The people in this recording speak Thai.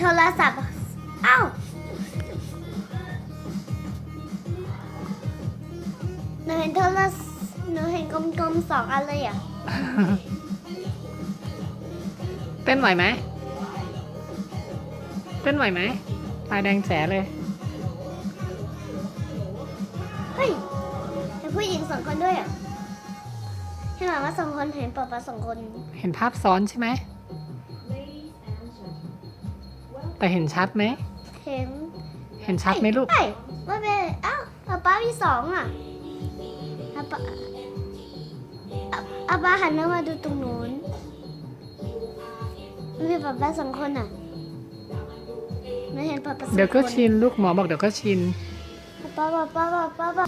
โทรศัพท์เอ้าหนูเห็นโทรศัพท์หนูเห็นกลมๆสองอันเลยอะ เต้นไหวไหม เต้นไหวไหมตายแดงแฉเลย เฮ้ยเห็นผู้หญิงสองคนด้วยอะเห็นหมามาสองคนเห็นป๊าป๊าสองคน เห็นภาพซ้อนใช่ไหม แต่เห็นชัดไหม เห็นเห็นชัดไหมลูกเฮ้ยไม่เป็นเอ้าป๊าป๊ามีสองอะป๊าป๊าอะอะป๊าหันหน้ามาดูตรงนู้นมีป๊าป๊าสองคนอะไม่เห็นป๊าป๊าสองคนเดี๋ยวก็ชินลูกหมอบอกเดี๋ยวก็ชินป๊าป๊าป๊าป๊าป๊าป๊า